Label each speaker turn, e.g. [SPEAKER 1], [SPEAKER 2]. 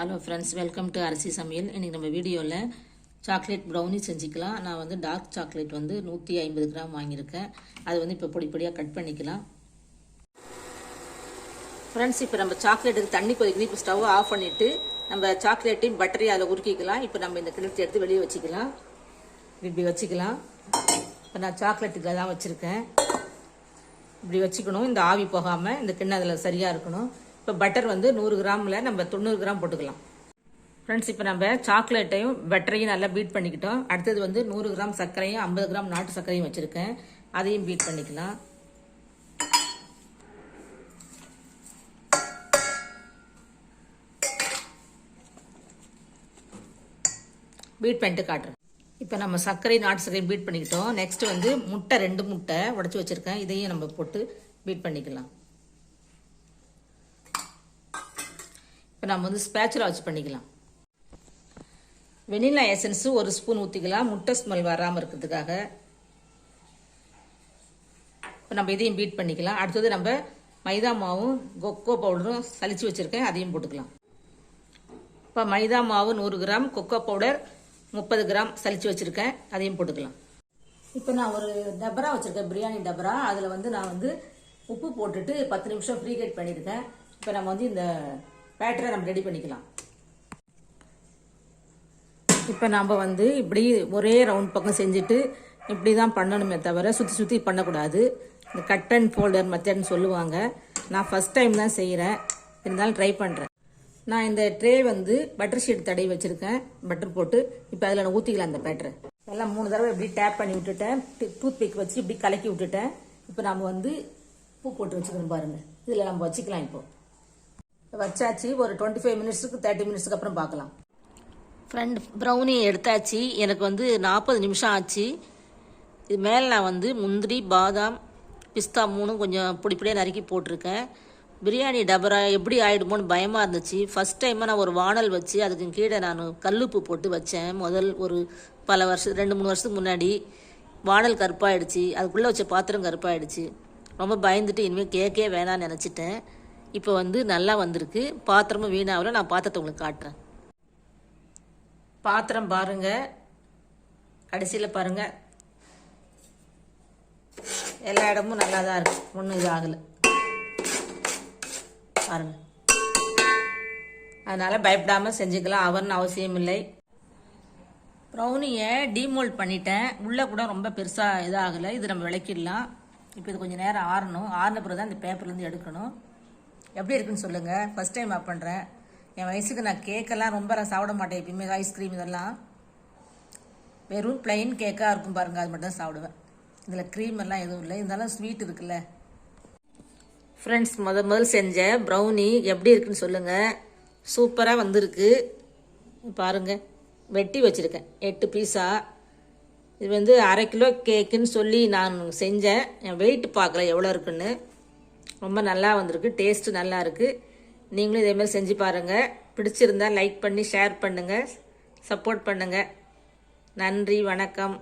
[SPEAKER 1] Hello friends welcome to அரிசி சமையல் இன்றைக்கி நம்ம வீடியோவில் சாக்லேட் ப்ரௌனி செஞ்சுக்கலாம். நான் வந்து டார்க் சாக்லேட் வந்து நூற்றி ஐம்பது கிராம் வாங்கியிருக்கேன். அது வந்து இப்போ பொடி பொடியாக கட் பண்ணிக்கலாம். ஃப்ரெண்ட்ஸ் இப்போ நம்ம சாக்லேட்டுக்கு தண்ணி கொதிக்குது. இப்போ ஸ்டவ் ஆஃப் பண்ணிவிட்டு நம்ம சாக்லேட்டையும் பட்டரையும் அதில் உருக்கிக்கலாம். இப்போ நம்ம இந்த கிணத்து எடுத்து வெளியே வச்சுக்கலாம். இப்படி வச்சுக்கலாம். இப்போ நான் சாக்லேட்டுக்கு தான் வச்சுருக்கேன். இப்படி வச்சுக்கணும். இந்த ஆவி போகாமல் இந்த கிண்ணம் அதில் சரியாக இருக்கணும். இப்போ பட்டர் வந்து நூறு கிராமில் நம்ம தொண்ணூறு கிராம் போட்டுக்கலாம். ஃப்ரெண்ட்ஸ் இப்போ நம்ம சாக்லேட்டையும் பட்டரையும் நல்லா பீட் பண்ணிக்கிட்டோம். அடுத்தது வந்து நூறு கிராம் சர்க்கரையும் ஐம்பது கிராம் நாட்டு சர்க்கரையும் வச்சுருக்கேன். அதையும் பீட் பண்ணிக்கலாம். பீட் பண்ணிட்டு காட்டுறேன். இப்போ நம்ம சர்க்கரை நாட்டு சர்க்கரையும் பீட் பண்ணிக்கிட்டோம். நெக்ஸ்ட் வந்து முட்டை ரெண்டு முட்டை உடச்சி வச்சுருக்கேன். இதையும் நம்ம போட்டு பீட் பண்ணிக்கலாம். இப்போ நம்ம வந்து ஸ்பேச்சுலா வச்சு பண்ணிக்கலாம். வெனிலா எசன்ஸு ஒரு ஸ்பூன் ஊற்றிக்கலாம் முட்டை ஸ்மெல் வராமல் இருக்கிறதுக்காக. இப்போ நம்ம இதையும் பீட் பண்ணிக்கலாம். அடுத்தது நம்ம மைதா மாவும் கொக்கோ பவுடரும் சளிச்சு வச்சுருக்கேன். அதையும் போட்டுக்கலாம். இப்போ மைதா மாவு நூறு கிராம் கொக்கோ பவுடர் முப்பது கிராம் சளிச்சு வச்சுருக்கேன். அதையும் போட்டுக்கலாம். இப்போ நான் ஒரு டபரா வச்சுருக்கேன். பிரியாணி டபரா அதில் வந்து நான் வந்து உப்பு போட்டுட்டு பத்து நிமிஷம் ஃப்ரீ ஹீட் பண்ணியிருக்கேன் இப்போ நம்ம வந்து இந்த பேட்டரை நம்ம ரெடி பண்ணிக்கலாம். இப்போ நம்ம வந்து இப்படி ஒரே ரவுண்ட் பக்கம் செஞ்சுட்டு இப்படி தான் பண்ணணுமே தவிர சுற்றி சுற்றி பண்ணக்கூடாது. இந்த கட் அண்ட் ஃபோல்டர் மெத்தட்னு சொல்லுவாங்க. நான் ஃபஸ்ட் டைம் தான் செய்கிறேன் இருந்தாலும் ட்ரை பண்ணுறேன் நான் இந்த ட்ரே வந்து பட்டர் ஷீட் தடவி வச்சுருக்கேன். பட்டர் போட்டு இப்போ அதில் நான் ஊற்றிக்கலாம் அந்த பேட்டரை எல்லாம் மூணு தடவை இப்படி டேப் பண்ணி விட்டுட்டேன். டூத் பிக் வச்சு இப்படி கலக்கி விட்டுட்டேன். இப்போ நம்ம வந்து பூ போட்டு வச்சுக்கணும் பாருங்கள் இதில் நம்ம வச்சுக்கலாம் இப்போது வச்சாச்சு. ஒரு டுவெண்ட்டி ஃபைவ் மினிட்ஸுக்கு தேர்ட்டி மினிட்ஸுக்கு அப்புறம் பார்க்கலாம். ஃப்ரெண்ட் ப்ரௌனி எடுத்தாச்சு. எனக்கு வந்து நாற்பது நிமிஷம் ஆச்சு. இது மேலே நான் வந்து முந்திரி பாதாம் பிஸ்தா மூணும் கொஞ்சம் பிடிப்படியாக நறுக்கி போட்டிருக்கேன். பிரியாணி டபரா எப்படி ஆகிடுமோன்னு பயமாக இருந்துச்சு. ஃபஸ்ட் டைமாக நான் ஒரு வானல் வச்சு அதுக்கு கீழே நான் கல்லுப்பு போட்டு வச்சேன். முதல் ஒரு பல வருஷம் ரெண்டு மூணு வருஷத்துக்கு முன்னாடி வானல் கருப்பாயிடுச்சு. அதுக்குள்ளே வச்ச பாத்திரம் கருப்பாயிடுச்சு. ரொம்ப பயந்துட்டு இனிமேல் கேக்கே வேணாம்னு நினச்சிட்டேன். இப்போ வந்து நல்லா வந்திருக்கு. பாத்திரமும் வீணாகல. நான் பாத்திரத்தை உங்களுக்கு காட்டுறேன். பாத்திரம் பாருங்க. கடைசியில் பாருங்க. எல்லா இடமும் நல்லா தான் இருக்கு. ஒன்றும் இது ஆகலை பாருங்க. அதனால் பயப்படாமல் செஞ்சுக்கலாம். அவர்னு அவசியம் இல்லை. ப்ரௌனியை டீமோல்ட் பண்ணிட்டேன். உள்ளே கூட ரொம்ப பெருசாக இதாகலை. இது நம்ம விளக்கிடலாம். இப்போ இது கொஞ்சம் நேரம் ஆறணும். ஆறின பிறகு தான் இந்த பேப்பர்லேருந்து எடுக்கணும். எப்படி இருக்குன்னு சொல்லுங்கள் ஃபஸ்ட் டைம் ஆப் பண்ணுறேன் என் வயசுக்கு நான் கேக்கெல்லாம் ரொம்ப நான் சாப்பிட மாட்டேன் எப்பயுமே. ஐஸ்கிரீம் இதெல்லாம். வெறும் பிளைன் கேக்காக இருக்கும் பாருங்கள் அது மட்டும் தான் சாப்பிடுவேன். இதில் க்ரீம் எல்லாம் எதுவும் இல்லை. இருந்தாலும் ஸ்வீட் இருக்குல்ல. ஃப்ரெண்ட்ஸ் முத முதல் செஞ்ச ப்ரௌனி எப்படி இருக்குன்னு சொல்லுங்கள் சூப்பராக வந்திருக்கு. பாருங்கள் வெட்டி வச்சுருக்கேன். எட்டு பீஸா இது வந்து அரை கிலோ கேக்குன்னு சொல்லி நான் செஞ்சேன். என் வெயிட் பார்க்கல எவ்வளோ இருக்குன்னு. ரொம்ப நல்லா வந்திருக்கு. டேஸ்ட்டு நல்லா இருக்குது நீங்களும் இதேமாதிரி செஞ்சு பாருங்கள் பிடிச்சிருந்தா லைக் பண்ணி ஷேர் பண்ணுங்கள் சப்போர்ட் பண்ணுங்கள் நன்றி வணக்கம்.